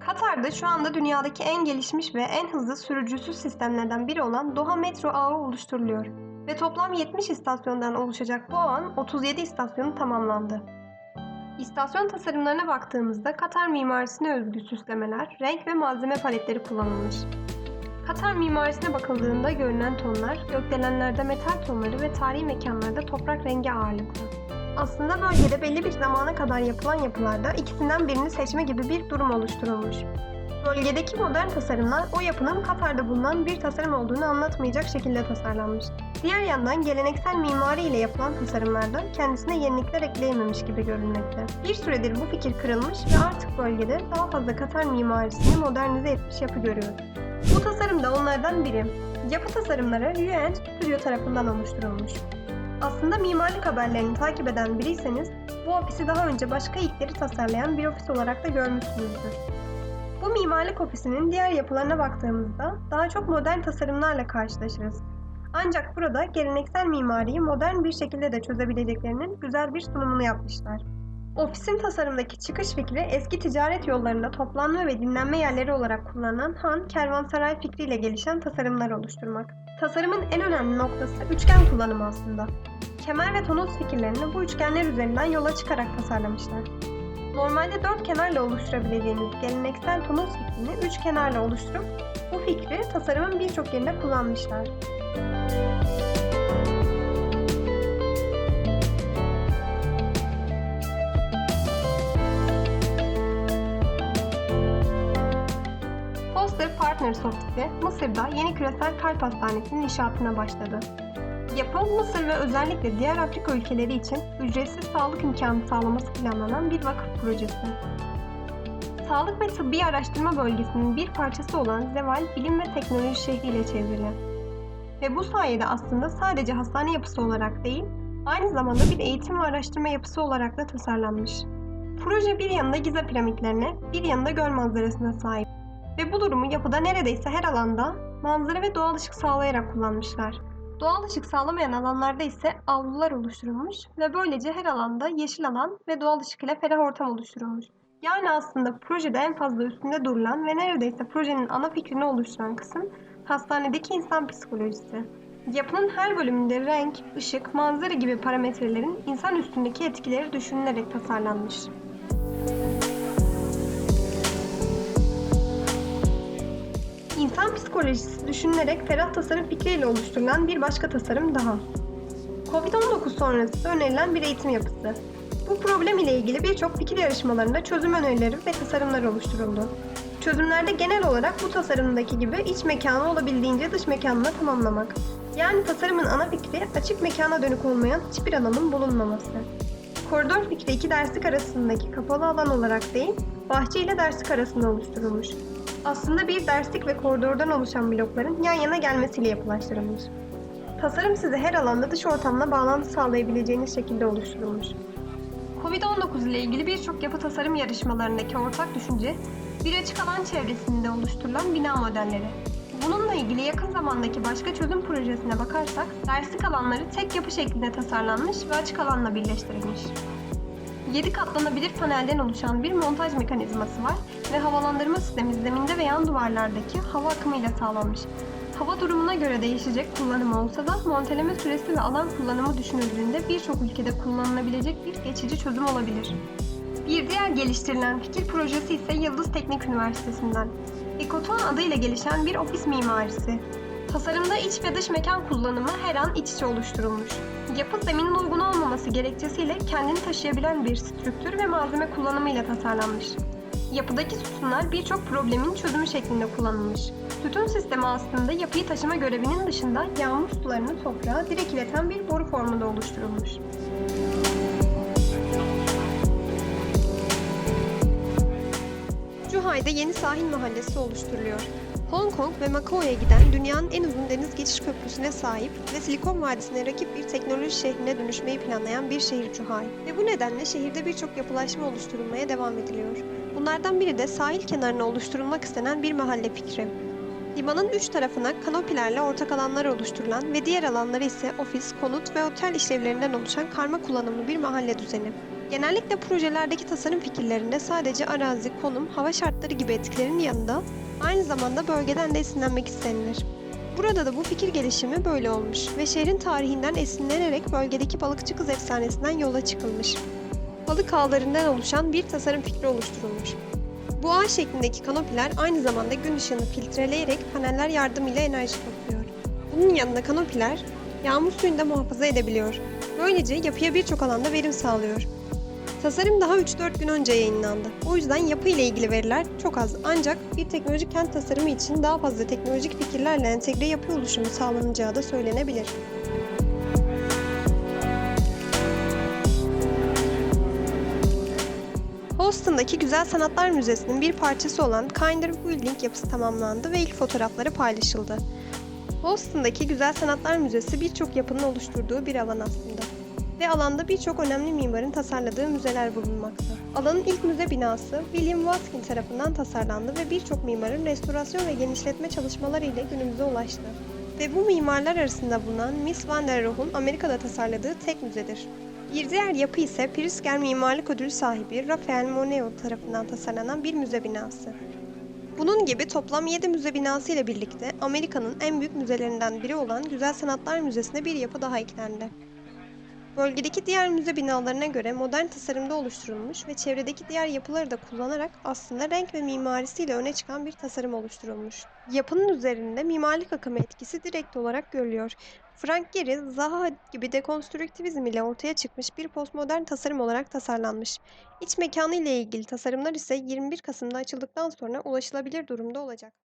Katar'da şu anda dünyadaki en gelişmiş ve en hızlı sürücüsüz sistemlerden biri olan Doha Metro ağı oluşturuluyor. Ve toplam 70 istasyondan oluşacak bu ağın 37 istasyonu tamamlandı. İstasyon tasarımlarına baktığımızda Katar mimarisine özgü süslemeler, renk ve malzeme paletleri kullanılmış. Katar mimarisine bakıldığında görünen tonlar, gökdelenlerde metal tonları ve tarihi mekanlarda toprak rengi ağırlıklı. Aslında bölgede belli bir zamana kadar yapılan yapılarda ikisinden birini seçme gibi bir durum oluşturulmuş. Bölgedeki modern tasarımlar o yapının Katar'da bulunan bir tasarım olduğunu anlatmayacak şekilde tasarlanmış. Diğer yandan geleneksel mimari ile yapılan tasarımlarda kendisine yenilikler ekleyememiş gibi görünmekte. Bir süredir bu fikir kırılmış ve artık bölgede daha fazla Katar mimarisini modernize etmiş yapı görüyoruz. Bu tasarım da onlardan biri. Yapı tasarımları UN Studio tarafından oluşturulmuş. Aslında mimarlık haberlerini takip eden biriyseniz bu ofisi daha önce başka ilkleri tasarlayan bir ofis olarak da görmüşsünüzdür. Bu mimarlık ofisinin diğer yapılarına baktığımızda daha çok modern tasarımlarla karşılaşırız. Ancak burada geleneksel mimariyi modern bir şekilde de çözebileceklerinin güzel bir sunumunu yapmışlar. Ofisin tasarımdaki çıkış fikri eski ticaret yollarında toplanma ve dinlenme yerleri olarak kullanılan han, kervansaray fikriyle gelişen tasarımlar oluşturmak. Tasarımın en önemli noktası üçgen kullanımı aslında. Kemer ve tonoz fikirlerini bu üçgenler üzerinden yola çıkarak tasarlamışlar. Normalde dört kenarla oluşturabileceğiniz geleneksel tonoz fikrini üç kenarla oluşturup bu fikri tasarımın birçok yerinde kullanmışlar. Foster Partners Ofisi, Mısır'da yeni küresel kalp hastanesinin inşaatına başladı. Yapı, Mısır ve özellikle diğer Afrika ülkeleri için ücretsiz sağlık imkanı sağlaması planlanan bir vakıf projesi. Sağlık ve Tıbbi Araştırma Bölgesi'nin bir parçası olan Zeval, bilim ve teknoloji şehriyle çevrili. Ve bu sayede aslında sadece hastane yapısı olarak değil, aynı zamanda bir eğitim ve araştırma yapısı olarak da tasarlanmış. Proje bir yanında Gize piramitlerine, bir yanında göl manzarasına sahip. Ve bu durumu yapıda neredeyse her alanda manzara ve doğal ışık sağlayarak kullanmışlar. Doğal ışık sağlamayan alanlarda ise avlular oluşturulmuş ve böylece her alanda yeşil alan ve doğal ışık ile ferah ortam oluşturulmuş. Yani aslında projede en fazla üstünde durulan ve neredeyse projenin ana fikrini oluşturan kısım hastanedeki insan psikolojisi. Yapının her bölümünde renk, ışık, manzara gibi parametrelerin insan üstündeki etkileri düşünülerek tasarlanmış. İnsan psikolojisi düşünülerek ferah tasarım fikriyle oluşturulan bir başka tasarım daha. Covid-19 sonrası önerilen bir eğitim yapısı. Bu problem ile ilgili birçok fikir yarışmalarında çözüm önerileri ve tasarımlar oluşturuldu. Çözümlerde genel olarak bu tasarımdaki gibi iç mekanı olabildiğince dış mekanına tamamlamak. Yani tasarımın ana fikri açık mekana dönük olmayan hiçbir alanın bulunmaması. Koridor fikri iki derslik arasındaki kapalı alan olarak değil, bahçe ile derslik arasında oluşturulmuş. Aslında bir derslik ve koridordan oluşan blokların yan yana gelmesiyle yapılaştırılmış. Tasarım size her alanda dış ortamla bağlantı sağlayabileceğiniz şekilde oluşturulmuş. Covid-19 ile ilgili birçok yapı tasarım yarışmalarındaki ortak düşünce, bir açık alan çevresinde oluşturulan bina modelleri. Bununla ilgili yakın zamandaki başka çözüm projesine bakarsak, derslik alanları tek yapı şeklinde tasarlanmış ve açık alanla birleştirilmiş. 7 katlanabilir panelden oluşan bir montaj mekanizması var ve havalandırma sistemi zeminde ve yan duvarlardaki hava akımıyla sağlanmış. Hava durumuna göre değişecek kullanımı olsa da monteleme süresi ve alan kullanımı düşünüldüğünde birçok ülkede kullanılabilecek bir geçici çözüm olabilir. Bir diğer geliştirilen fikir projesi ise Yıldız Teknik Üniversitesi'nden. Ekoton adıyla gelişen bir ofis mimarisi. Tasarımda iç ve dış mekan kullanımı her an iç içe oluşturulmuş. Yapı zeminin uygun olmaması gerekçesiyle kendini taşıyabilen bir strüktür ve malzeme kullanımıyla tasarlanmış. Yapıdaki sütunlar birçok problemin çözümü şeklinde kullanılmış. Sütun sistemi aslında yapıyı taşıma görevinin dışında yağmur sularını toprağa direkt ileten bir boru formunda oluşturulmuş. Zhuhai'de yeni sahil mahallesi oluşturuluyor. Hong Kong ve Macao'ya giden dünyanın en uzun deniz geçiş köprüsüne sahip ve Silikon Vadisi'ne rakip bir teknoloji şehrine dönüşmeyi planlayan bir şehir Zhuhai. Ve bu nedenle şehirde birçok yapılaşma oluşturulmaya devam ediliyor. Bunlardan biri de sahil kenarına oluşturulmak istenen bir mahalle fikri. Limanın üç tarafına kanopilerle ortak alanlar oluşturulan ve diğer alanları ise ofis, konut ve otel işlevlerinden oluşan karma kullanımlı bir mahalle düzeni. Genellikle projelerdeki tasarım fikirlerinde sadece arazi, konum, hava şartları gibi etkilerin yanında aynı zamanda bölgeden de esinlenmek istenilir. Burada da bu fikir gelişimi böyle olmuş ve şehrin tarihinden esinlenerek bölgedeki balıkçı kız efsanesinden yola çıkılmış. Balık ağlarından oluşan bir tasarım fikri oluşturulmuş. Bu ağ şeklindeki kanopiler aynı zamanda gün ışığını filtreleyerek paneller yardımıyla enerji topluyor. Bunun yanında kanopiler yağmur suyunu da muhafaza edebiliyor. Böylece yapıya birçok alanda verim sağlıyor. Tasarım daha 3-4 gün önce yayınlandı. O yüzden yapı ile ilgili veriler çok az ancak bir teknolojik kent tasarımı için daha fazla teknolojik fikirlerle entegre yapı oluşumu sağlanacağı da söylenebilir. Houston'daki Güzel Sanatlar Müzesi'nin bir parçası olan Kinder Building yapısı tamamlandı ve ilk fotoğrafları paylaşıldı. Houston'daki Güzel Sanatlar Müzesi birçok yapının oluşturduğu bir alan aslında. Ve alanda birçok önemli mimarın tasarladığı müzeler bulunmakta. Alanın ilk müze binası William Watkin tarafından tasarlandı ve birçok mimarın restorasyon ve genişletme çalışmaları ile günümüze ulaştı. Ve bu mimarlar arasında bulunan Miss Van der Rohe'un Amerika'da tasarladığı tek müzedir. Bir diğer yapı ise Pritzker Mimarlık Ödülü sahibi Rafael Moneo tarafından tasarlanan bir müze binası. Bunun gibi toplam 7 müze binası ile birlikte Amerika'nın en büyük müzelerinden biri olan Güzel Sanatlar Müzesi'ne bir yapı daha eklendi. Bölgedeki diğer müze binalarına göre modern tasarımda oluşturulmuş ve çevredeki diğer yapıları da kullanarak aslında renk ve mimarisiyle öne çıkan bir tasarım oluşturulmuş. Yapının üzerinde mimarlık akımı etkisi direkt olarak görülüyor. Frank Gehry, Zaha gibi dekonstrüktivizm ile ortaya çıkmış bir postmodern tasarım olarak tasarlanmış. İç mekanı ile ilgili tasarımlar ise 21 Kasım'da açıldıktan sonra ulaşılabilir durumda olacak.